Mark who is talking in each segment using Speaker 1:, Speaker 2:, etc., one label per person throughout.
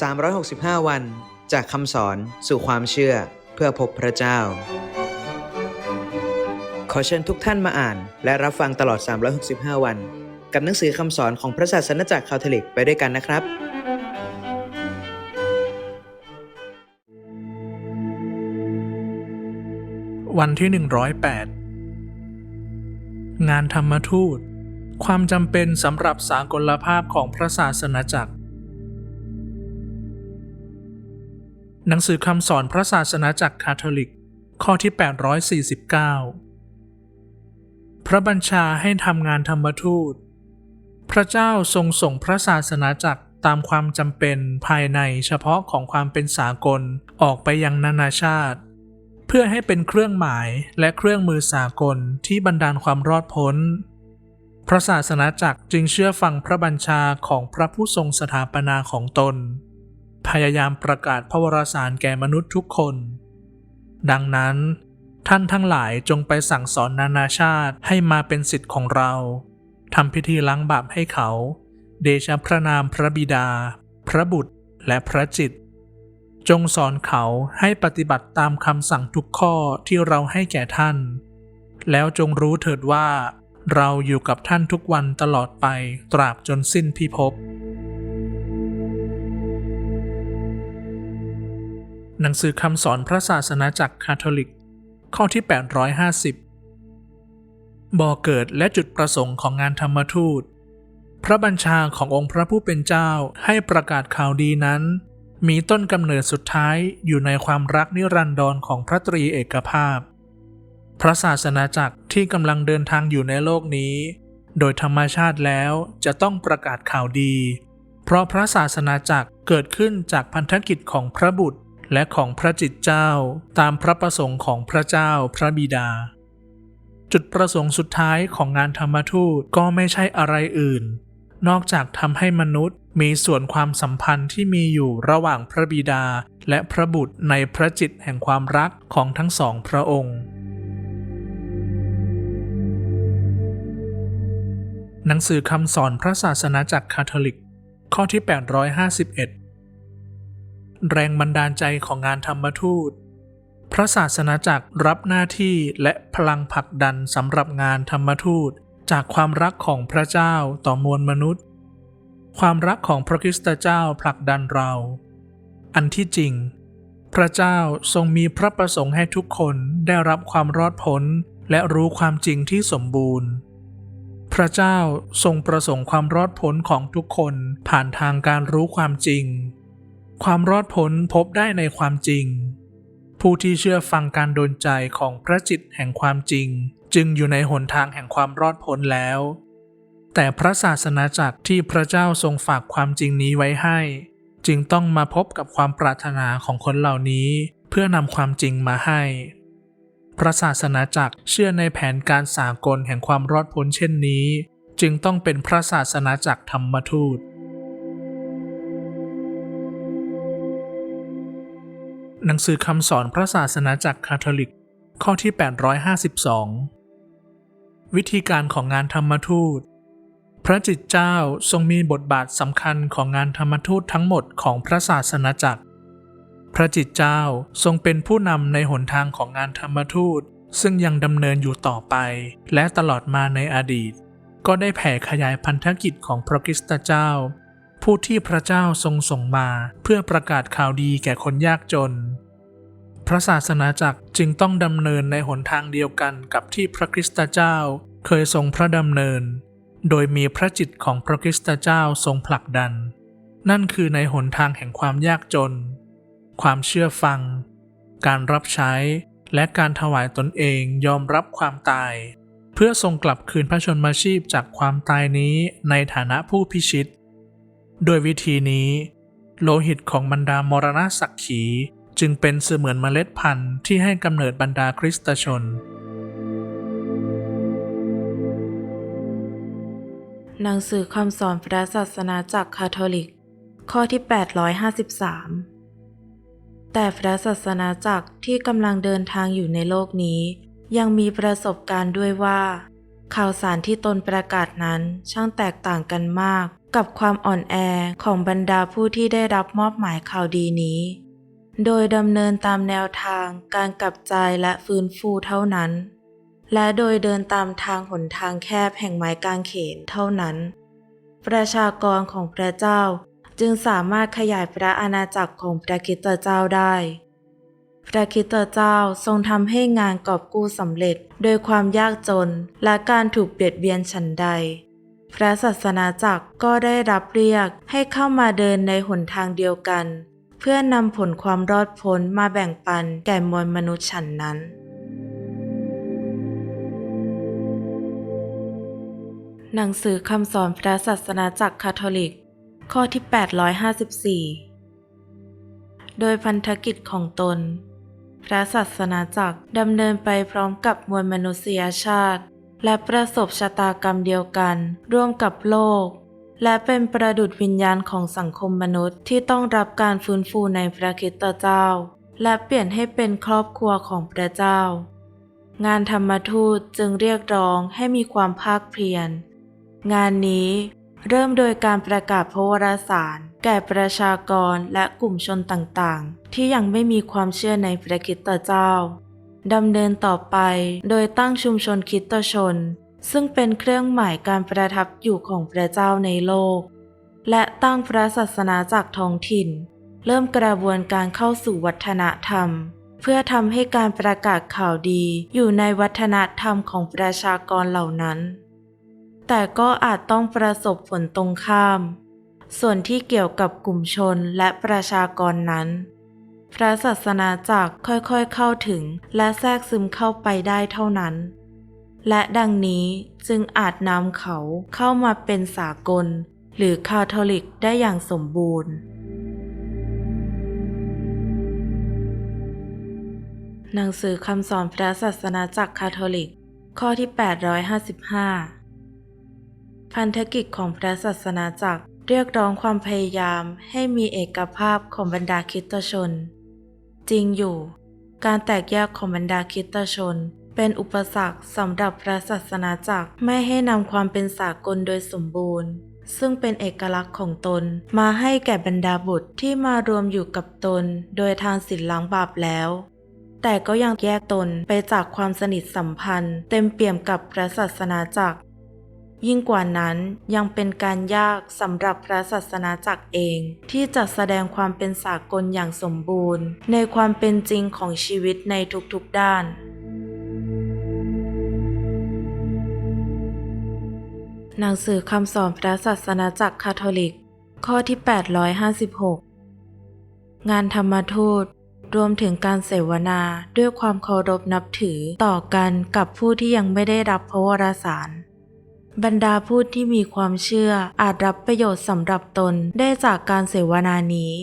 Speaker 1: 365 วัน จากคำสอนสู่ความเชื่อเพื่อพบพระเจ้า ขอเชิญทุกท่านมาอ่าน และรับฟังตลอด 365 วัน กับหนังสือคำสอนของพระศาสนจักรคาทอลิกไปด้วยกันนะครับ
Speaker 2: วันที่ 108 งานธรรมทูต ความจำเป็นสำหรับสากลภาพของพระศาสนาจักร หนังสือคำสอนพระศาสนาจักรคาทอลิก ข้อที่ 849 พระบัญชาให้ทำงานธรรมทูต พระเจ้าทรงส่งพระศาสนาจักรตามความจำเป็นภายในเฉพาะของความเป็นสากลออกไปยังนานาชาติ เพื่อให้เป็นเครื่องหมายและเครื่องมือสากลที่บรรดาลความรอดพ้น พระศาสนาจักรจึงเชื่อฟังพระบัญชาของพระผู้ทรงสถาปนาของตน พยายามประกาศพระวรสารแก่มนุษย์ทุกคน ดังนั้น ท่านทั้งหลายจงไปสั่งสอนนานาชาติให้มาเป็นสิทธิ์ของเราทำพิธีล้างบาปให้เขา เดชะพระนามพระบิดา พระบุตรและพระจิต จงสอนเขาให้ปฏิบัติตามคำสั่งทุกข้อที่เราให้แก่ท่าน แล้วจงรู้เถิดว่า เราอยู่กับท่านทุกวันตลอดไปตราบจนสิ้นพิภพ หนังสือคำสอนพระศาสนาจักรคาทอลิก ข้อที่ 850 บ่อเกิดและจุดประสงค์ของงานธรรมทูต พระบัญชาขององค์พระผู้เป็นเจ้าให้ประกาศข่าวดีนั้น มีต้นกำเนิดสุดท้ายอยู่ในความรักนิรันดรของพระตรีเอกภาพ พระศาสนาจักรที่กำลังเดินทางอยู่ในโลกนี้ โดยธรรมชาติแล้วจะต้องประกาศข่าวดี เพราะพระศาสนาจักรเกิดขึ้นจากพันธกิจของพระบุตร และของพระจิตเจ้าตามพระประสงค์ของพระเจ้าพระบิดา จุดประสงค์สุดท้ายของงานธรรมทูตก็ไม่ใช่อะไรอื่น นอกจากทำให้มนุษย์มีส่วนความสัมพันธ์ที่มีอยู่ระหว่างพระบิดาและพระบุตรในพระจิตแห่งความรักของทั้งสองพระองค์หนังสือคำสอนพระศาสนาจักรคาทอลิก ข้อที่ 851 แรงบันดาลใจของงานธรรมทูต พระศาสนาจักรรับหน้าที่และพลังผลักดันสำหรับงานธรรมทูต จากความรักของพระเจ้าต่อมวลมนุษย์ ความรักของพระคริสตเจ้าผลักดันเรา อันที่จริง พระเจ้าทรงมีพระประสงค์ให้ทุกคนได้รับความรอดพ้นและรู้ความจริงที่สมบูรณ์พระเจ้าทรงประสงค์ความรอดพ้นของทุกคนผ่านทางการรู้ความจริง ความรอดพ้นพบได้ในความจริง ผู้ที่เชื่อฟังการโดนใจของพระจิตแห่งความจริง จึงอยู่ในหนทางแห่งความรอดพ้นแล้ว แต่พระศาสนาจักรที่พระเจ้าทรงฝากความจริงนี้ไว้ให้ จึงต้องมาพบกับความปรารถนาของคนเหล่านี้ เพื่อนำความจริงมาให้ พระศาสนาจักรเชื่อในแผนการสากลแห่งความรอดพ้นเช่นนี้ จึงต้องเป็นพระศาสนาจักรธรรมทูต หนังสือคำสอนพระศาสนาจักคาทอลิก ข้อที่ 852 วิธีการของงานธรรมทูต พระจิตเจ้าทรงมีบทบาทสำคัญของงานธรรมทูตทั้งหมดของพระศาสนาจักร พระจิตเจ้าทรงเป็นผู้นำในหนทางของงานธรรมทูต ซึ่งยังดำเนินอยู่ต่อไป และตลอดมาในอดีต ก็ได้แผ่ขยายพันธกิจของพระคริสตเจ้า ผู้ที่พระเจ้าทรงส่งมาเพื่อประกาศข่าวดีแก่คนยากจน พระศาสนาจักรจึงต้องดำเนินในหนทางเดียวกันกับที่พระคริสตเจ้าเคยทรงพระดำเนิน โดยมีพระจิตของพระคริสตเจ้าทรงผลักดัน นั่นคือในหนทางแห่งความยากจน ความเชื่อฟัง การรับใช้ และการถวายตนเองยอมรับความตาย เพื่อทรงกลับคืนพระชนมาชีพจากความตายนี้ในฐานะผู้พิชิต โดยวิธีนี้ โลหิตของบรรดามรณะสักขีจึงเป็นเสมือนเมล็ดพันธุ์ที่ให้กำเนิดบรรดาคริสตชน
Speaker 3: หนังสือคำสอนพระศาสนาจักคาทอลิก ข้อที่ 853 แต่พระศาสนาจักรที่กำลังเดินทางอยู่ในโลกนี้ ยังมีประสบการณ์ด้วยว่า ข่าวสารที่ตนประกาศนั้นช่างแตกต่างกันมาก กับความอ่อนแอของบรรดาผู้ที่ได้รับมอบหมายข่าวดีนี้ โดยดำเนินตามแนวทางการกลับใจและฟื้นฟูเท่านั้น และโดยเดินตามทางหนทางแคบแห่งไม้กางเขนเท่านั้น ประชากรของพระเจ้าจึงสามารถขยายพระอาณาจักรของพระคิตเจ้าได้ พระคริสตเจ้าทรงทำให้งานกอบกู้สำเร็จ โดยความยากจนและการถูกเบียดเบียนฉันใด พระศาสนาจักรก็ได้รับเรียกให้เข้ามาเดินในหนทางเดียวกัน เพื่อนำผลความรอดพ้นมาแบ่งปันแก่มวลมนุษย์ฉันนั้นหนังสือคำสอนพระศาสนาจักรคาทอลิก ข้อที่ 854 โดยพันธกิจของตน พระศาสนาจักรดำเนินไปพร้อมกับมวลมนุษยชาติ และประสบชะตากรรมเดียวกัน ร่วมกับโลก และเป็นประดุจวิญญาณของสังคมมนุษย์ที่ต้องรับการฟื้นฟูในพระคริสตเจ้า และเปลี่ยนให้เป็นครอบครัวของพระเจ้า งานธรรมทูตจึงเรียกร้องให้มีความภาคเพียร งานนี้เริ่มโดยการประกาศพระวรสาร แก่ประชากรและกลุ่มชนต่างๆ ที่ยังไม่มีความเชื่อในพระคริสตเจ้าดำเนินต่อไปโดยตั้งชุมชนคริสตชน ซึ่งเป็นเครื่องหมายการประทับอยู่ของพระเจ้าในโลก และตั้งพระศาสนาจากท้องถิ่น เริ่มกระบวนการเข้าสู่วัฒนธรรม เพื่อทำให้การประกาศข่าวดีอยู่ในวัฒนธรรมของประชากรเหล่านั้น แต่ก็อาจต้องประสบผลตรงข้าม ส่วนที่เกี่ยวกับกลุ่มชนและประชากรนั้น พระศาสนาจักรค่อยๆเข้าถึงและแทรกซึมเข้าไปได้เท่านั้น และดังนี้จึงอาจนำเขาเข้ามาเป็นสากล หรือคาทอลิกได้อย่างสมบูรณ์หนังสือคำสอนพระศาสนาจักรคาทอลิก ข้อที่ 855 พันธกิจของพระศาสนาจักร เรียกร้องความพยายามให้มีเอกภาพของบรรดาคิตชน จริงอยู่ การแตกแยกของบรรดาคิตชน เป็นอุปสรรคสำหรับพระศาสนาจักรไม่ให้นำความเป็นสากลโดยสมบูรณ์ ซึ่งเป็นเอกลักษณ์ของตนมาให้แก่บรรดาบุตรที่มารวมอยู่กับตน โดยทางศีลล้างบาปแล้วแต่ก็ยังแยกตนไปจากความสนิทสัมพันธ์ เต็มเปี่ยมกับพระศาสนาจักร ยิ่งกว่านั้นยังเป็นการยากสำหรับพระศาสนาจักรเอง ที่จะแสดงความเป็นสากลอย่างสมบูรณ์ ในความเป็นจริงของชีวิตในทุกๆด้านหนังสือคำสอนพระศาสนาจักรคาทอลิก ข้อที่ 856 งานธรรมทูตรวมถึงการเสวนาด้วยความเคารพนับถือต่อกันกับผู้ที่ยังไม่ได้รับพระวรสาร บรรดาผู้ที่มีความเชื่ออาจรับประโยชน์สำหรับตนได้จากการเสวนานี้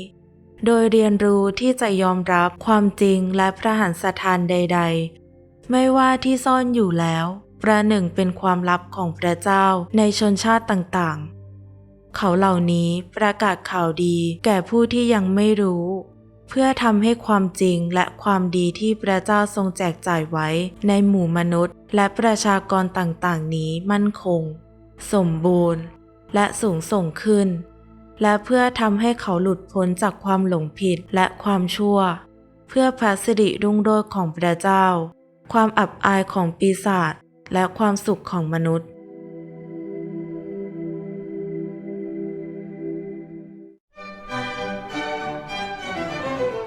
Speaker 3: โดยเรียนรู้ที่จะยอมรับความจริงและพระหันสถานใด ๆ ไม่ว่าที่ซ่อนอยู่แล้ว ประหนึ่งเป็นความลับของพระเจ้าในชนชาติต่างๆ เขาเหล่านี้ประกาศข่าวดีแก่ผู้ที่ยังไม่รู้ เพื่อทำให้ความจริงและความดีที่พระเจ้าทรงแจกจ่ายไว้ในหมู่มนุษย์ และประชากรต่างๆ นี้มั่นคง สมบูรณ์ และสูงส่งขึ้น และเพื่อทำให้เขาหลุดพ้นจากความหลงผิดและความชั่ว เพื่อพระสิริรุ่งโรจน์ของพระเจ้า ความอับอายของปีศาจและความสุขของมนุษย์